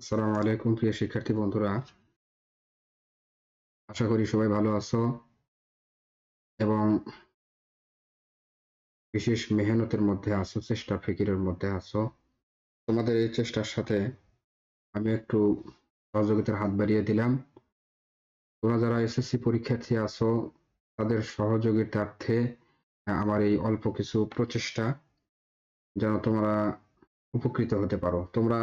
আসসালামু আলাইকুম, প্রিয় শিক্ষার্থী বন্ধুরা। আশা করি সবাই ভালো আছো এবং বিশেষ মেহনতের মধ্যে আছো, চেষ্টা ফিকিরের মধ্যে আছো। তোমাদের এই চেষ্টার সাথে আমি একটু সহযোগিতার হাত বাড়িয়ে দিলাম। তোমরা যারা এসএসসি পরীক্ষার্থী আছো, তাদের সহযোগিতার্থে আমার এই অল্প কিছু প্রচেষ্টা, যেন তোমরা উপকৃত হতে পারো। তোমরা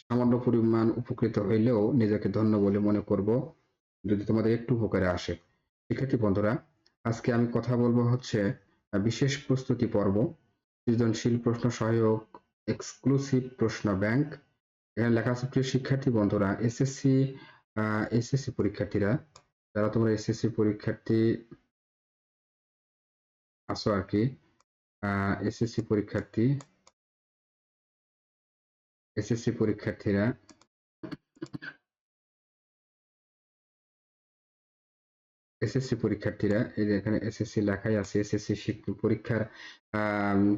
সামান্য পরিমাণ উপকৃত হইলেও নিজেকে ধন্য বলে মনে করব যদি তোমাদের একটু উপকারে আসে। শিক্ষার্থী বন্ধুরা, আজকে আমি কথা বলব হচ্ছে বিশেষ প্রস্তুতি পর্ব, সৃজনশীল প্রশ্ন সহায়ক এক্সক্লুসিভ প্রশ্ন ব্যাংক এখানে লেখা আছে, প্রিয় শিক্ষার্থী বন্ধুরা এসএসসি এসএসসি পরীক্ষার্থীরা, যারা তোমরা এসএসসি পরীক্ষার্থী আছো আর কি এসএসসি পরীক্ষার্থী এসএসসি পরীক্ষার্থীরা। এসএসসি পরীক্ষার্থীরা, এই যে এখানে এসএসসি লেখাই আছে, এসএসসি পরীক্ষার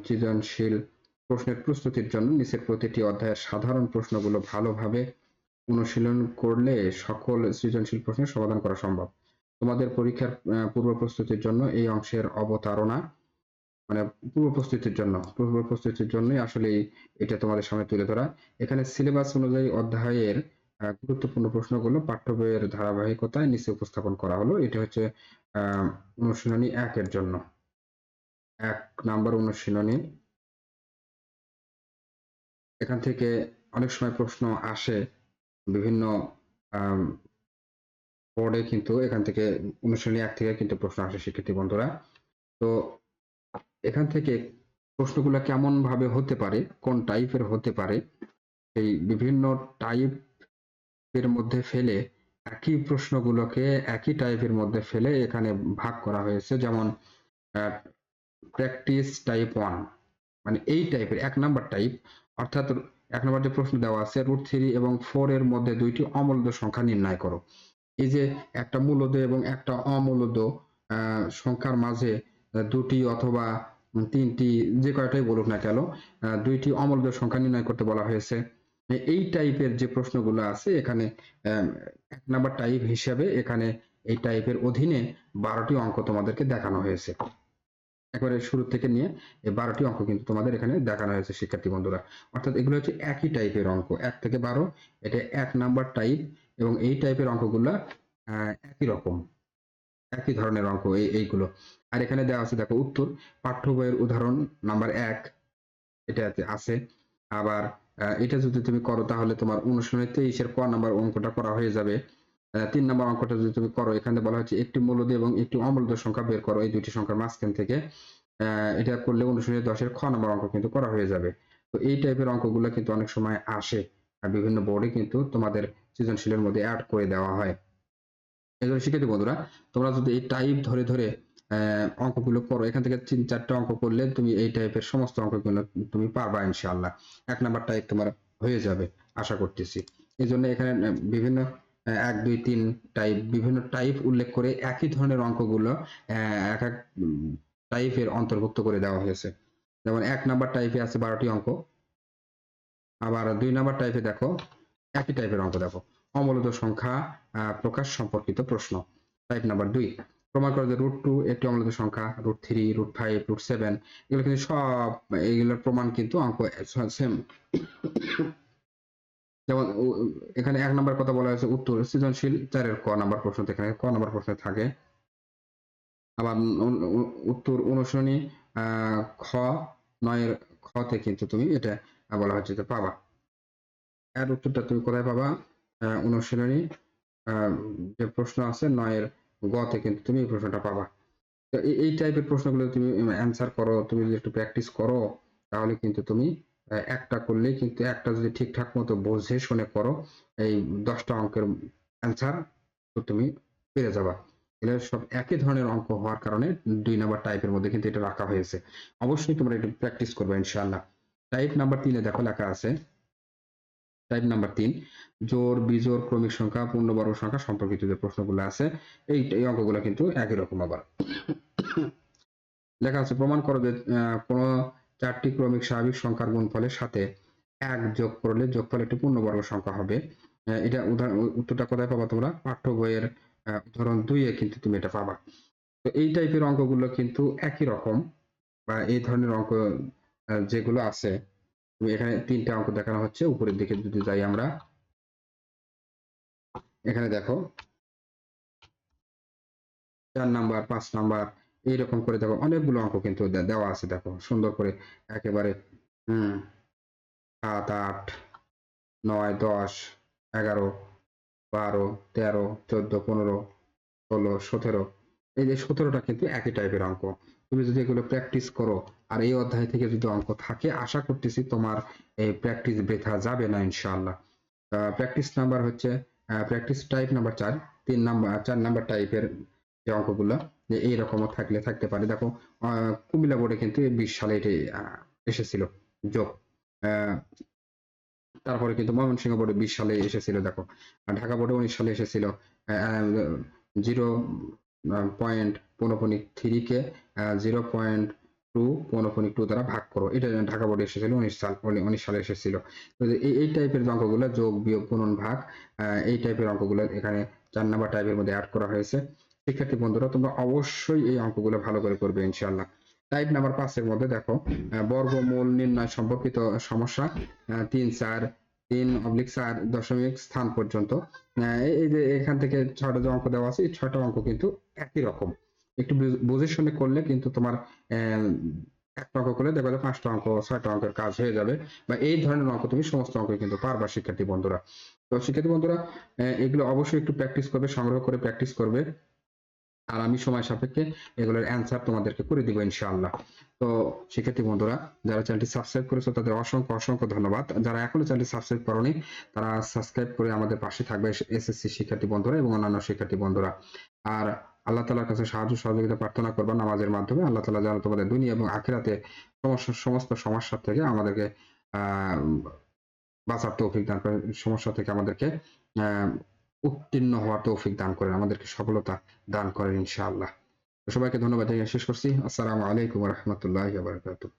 সৃজনশীল প্রশ্নের প্রস্তুতির জন্য নিচের প্রতিটি অধ্যায়ের সাধারণ প্রশ্নগুলো ভালোভাবে অনুশীলন করলে সকল সৃজনশীল প্রশ্নের সমাধান করা সম্ভব। তোমাদের পরীক্ষার পূর্ব প্রস্তুতির জন্য এই অংশের অবতারণা মানে পূর্ব প্রস্তুতির জন্য, পূর্ব প্রস্তুতির জন্যই আসলে এটা তোমাদের সামনে তুলে ধরা। এখানে সিলেবাস অনুযায়ী অধ্যায়ের গুরুত্বপূর্ণ প্রশ্নগুলো পাঠ্য বইয়ের ধারাবাহিকতায় নিচে উপস্থাপন করা হলো। এটা হচ্ছে অনুশীলনী একের জন্য। এক নাম্বার অনুশীলনী। এখান থেকে অনেক সময় প্রশ্ন আসে বিভিন্ন বোর্ডে কিন্তু এখান থেকে, অনুশীলনী এক থেকে কিন্তু প্রশ্ন আসে শিক্ষার্থী বন্ধুরা। তো এখান থেকে প্রশ্নগুলো কেমন ভাবে হতে পারে, কোন টাইপের হতে পারে, এই বিভিন্ন টাইপের মধ্যে ফেলে একই প্রশ্নগুলোকে একই টাইপের মধ্যে ফেলে এখানে ভাগ করা হয়েছে। যেমন প্র্যাকটিস টাইপ ওয়ান মানে এই টাইপের এক নাম্বার টাইপ অর্থাৎ এক নম্বর যে প্রশ্ন দেওয়া আছে রুট থ্রি এবং ফোর এর মধ্যে দুইটি অমূলদ সংখ্যা নির্ণয় করো। এই যে একটা মূলদ এবং একটা অমূলদ সংখ্যার মাঝে দুটি অথবা তিনটি যে কয়টাই বলুক না কেন দুইটি অমূলদ সংখ্যা নির্ণয় করতে বলা হয়েছে। এই টাইপের যে প্রশ্নগুলো আছে এখানে এক নাম্বার টাইপ হিসাবে এখানে এই টাইপের অধীনে বারোটি অঙ্ক তোমাদেরকে দেখানো হয়েছে। একবারে শুরু থেকে নিয়ে এই বারোটি অঙ্ক কিন্তু তোমাদের এখানে দেখানো হয়েছে, শিক্ষার্থী বন্ধুরা। অর্থাৎ এগুলো হচ্ছে একই টাইপের অঙ্ক, এক থেকে বারো, এটা এক নাম্বার টাইপ এবং এই টাইপের অঙ্কগুলো একই রকম, একই ধরনের অঙ্ক এই, এইগুলো। আর এখানে দেওয়া আছে, দেখো, উত্তর, পাঠ্য বইয়ের উদাহরণ নাম্বার এক। এটাতে আছে আবার এটা যদি তুমি করো, তাহলে তোমার অনুশীলনী তেইশের ক নাম্বার অঙ্কটা করা হয়ে যাবে। তিন নাম্বার অঙ্কটা যদি তুমি করো, এখানে বলা হচ্ছে একটি মূলদ এবং একটি অমূলদ সংখ্যা বের করো, এই দুইটি সংখ্যার মাঝখান থেকে। এটা করলে অনুশীলনী দশের খ নাম্বার অঙ্ক কিন্তু করা হয়ে যাবে। তো এই টাইপের অঙ্কগুলো কিন্তু অনেক সময় আসে আর বিভিন্ন বোর্ডে কিন্তু তোমাদের সৃজনশীলের মধ্যে অ্যাড করে দেওয়া হয়। জন্য শিক্ষার্থী বন্ধুরা, তোমরা যদি এই টাইপ ধরে ধরে অঙ্কগুলো করো। এখান থেকে তিন, চারটা অঙ্ক করলে তুমি এই টাইপের সমস্ত অঙ্কগুলো তুমি পারবা ইনশাআল্লাহ। এক নাম্বার টাইপ তোমার হয়ে যাবে, আশা করতেছি। এই জন্য এখানে বিভিন্ন এক, দুই, তিন টাইপ বিভিন্ন টাইপ উল্লেখ করে একই ধরনের অঙ্কগুলো এক এক টাইপের অন্তর্ভুক্ত করে দেওয়া হয়েছে। যেমন এক নাম্বার টাইপে আছে বারোটি অঙ্ক। আবার দুই নাম্বার টাইপে দেখো, একই টাইপের অঙ্ক দেখো। অমূলত সংখ্যা প্রকাশ সম্পর্কিত প্রশ্ন। টাইপ নাম্বার দুই। প্রমাণ করে যে রুট টু একটি অমূলত সংখ্যা root three root five root seven এগুলো কিন্তু সব এগুলোর প্রমাণ কিন্তু অঙ্ক সেম যেমন এখানে এক নাম্বার কথা বলা হয়েছে উত্তর সৃজনশীল চারের ক নাম্বার প্রশ্ন এখানে ক নাম্বার প্রশ্ন থাকে। আবার উত্তর আহ, খ নয়ের খতে কিন্তু তুমি এটা বলা হচ্ছে যে পাবা। এর উত্তরটা তুমি কোথায় পাবা? অনুশীলনী যে প্রশ্ন আছে নয়ের গতে কিন্তু তুমি এই প্রশ্নটা পাবা। তো এই- টাইপের প্রশ্নগুলো তুমি অ্যান্সার করো, তুমি যদি একটু প্র্যাকটিস করো, তাহলে কিন্তু তুমি একটা করলেই কিন্তু একটা যদি ঠিকঠাক মতো বুঝে, শুনে করো, এই দশটা অঙ্কের অ্যান্সার তো তুমি পেরে যাবা। এগুলো সব একই ধরনের অঙ্ক হওয়ার কারণে দুই নাম্বার টাইপের মধ্যে কিন্তু এটা রাখা হয়েছে। অবশ্যই তোমরা একটু প্র্যাকটিস করবে, ইনশাআল্লাহ। টাইপ নাম্বার তিনে দেখো লেখা আছে টাইপ নাম্বার তিন, জোর বিজোড় ক্রমিক সংখ্যা, পূর্ণবর্গ সংখ্যা সম্পর্কিত যে প্রশ্নগুলো আছে, এই অঙ্কগুলো কিন্তু একই রকম আবার। লেখা আছে, প্রমাণ করো যে কোনো চারটি ক্রমিক স্বাভাবিক সংখ্যার গুণফলের সাথে এক যোগ করলে যোগফল একটি পূর্ণবর্গ সংখ্যা হবে। এটা উদাহরণ, উত্তরটা কোথায় পাবা তোমরা? পাঠ্য বইয়ের উদাহরণ দুইয়ে কিন্তু তুমি এটা পাবা। তো এই টাইপের অঙ্কগুলো কিন্তু একই রকম, বা এই ধরনের অঙ্ক যেগুলো আছে এখানে তিনটা অঙ্ক দেখানো হচ্ছে। উপরের দিকে যদি যাই আমরা, এখানে দেখো, চার নাম্বার, পাঁচ নাম্বার, এইরকম করে দেখো, অনেকগুলো অঙ্ক কিন্তু দেওয়া আছে, দেখো, সুন্দর করে একেবারে, হম, সাত, আট, নয়, দশ, এগারো, বারো, তেরো, চোদ্দ, পনেরো, ষোলো, সতেরো এই যে সতেরোটা কিন্তু একই টাইপের অঙ্ক। তুমি যদি এগুলো প্র্যাকটিস করো, আর এই অধ্যায় থেকে যদি অঙ্ক থাকে, আশা করতেছি তোমার এই প্র্যাকটিস বৃথা যাবে না ইনশাআল্লাহ। প্র্যাকটিস নাম্বার হচ্ছে প্র্যাকটিস টাইপ নাম্বার চার, তিন নাম্বার চার নাম্বার টাইপের যে অঙ্কগুলো, যে এইরকমও থাকলে থাকতে পারে। দেখো কুমিল্লা বোর্ডে কিন্তু বিশ সালে এটি এসেছিল যোগ। তারপরে কিন্তু ময়মনসিংহ বোর্ডে বিশ সালে এসেছিল, দেখো। ঢাকা বোর্ডে উনিশ সালে এসেছিল জিরো পয়েন্ট পনপনিক থ্রি কে জিরো পয়েন্ট টু পনপনিক টু দ্বারা ভাগ করো। এটা ঢাকা বোর্ডে এসেছিল, উনিশ সাল উনিশ সালে এসেছিল। এই টাইপের অঙ্কগুলো যোগ, বিয়োগ, গুণন, ভাগ এই টাইপের অঙ্কগুলো এখানে চার নাম্বার টাইপের মধ্যে অ্যাড করা হয়েছে। শিক্ষার্থী বন্ধুরা, তোমরা অবশ্যই এই অঙ্কগুলো ভালো করে করবে ইনশাল্লাহ টাইপ নাম্বার পাঁচের মধ্যে দেখো বর্গমূল নির্ণয় সম্পর্কিত সমস্যা তিন চার, তিন অবলিক চার দশমিক স্থান পর্যন্ত। এই- যে এখান থেকে ছয়টা যে অঙ্ক দেওয়া আছে, এই ছয়টা অঙ্ক কিন্তু একই রকম। একটু বুঝে শুনে করলে কিন্তু তোমার একটা অঙ্ক করলে দেখো যে পাঁচটা অঙ্ক ছয়টা অঙ্কের কাজ হয়ে যাবে বা এই ধরনের অঙ্ক তুমি সমস্ত অঙ্ক কিন্তু পারবা, শিক্ষার্থী বন্ধুরা। তো শিক্ষার্থী বন্ধুরা এগুলো অবশ্যই একটু প্র্যাকটিস করবে, সংগ্রহ করে প্র্যাকটিস করবে। আর আমি সময় সাপেক্ষে এগুলোর অ্যান্সার তোমাদেরকে করে দিব ইনশাআল্লাহ। তো শিক্ষার্থী বন্ধুরা, যারা চ্যানেলটি সাবস্ক্রাইব করেছ, তাদের অসংখ্য অসংখ্য ধন্যবাদ। যারা এখনও চ্যানেলটি সাবস্ক্রাইব করনি, তারা সাবস্ক্রাইব করে আমাদের পাশে থাকবে এসএসসি শিক্ষার্থী বন্ধুরা এবং অন্যান্য শিক্ষার্থী বন্ধুরা। আর আল্লাহ তালার কাছে সাহায্য সহযোগিতা প্রার্থনা করবা নামাজের মাধ্যমে। আল্লাহ তালা যেন তোমাদের দুনিয়া এবং আখিরাতে সমস্যা সমস্ত সমস্যা থেকে আমাদেরকে বাঁচার তৌফিক দান করেন। সমস্যা থেকে আমাদেরকে উত্তীর্ণ হওয়ার তৌফিক দান করেন, আমাদেরকে সফলতা দান করেন ইনশাআল্লাহ। সবাইকে ধন্যবাদ জানিয়ে শেষ করছি। আসসালামু আলাইকুম রহমতুল্লাহ বারকাতুহ।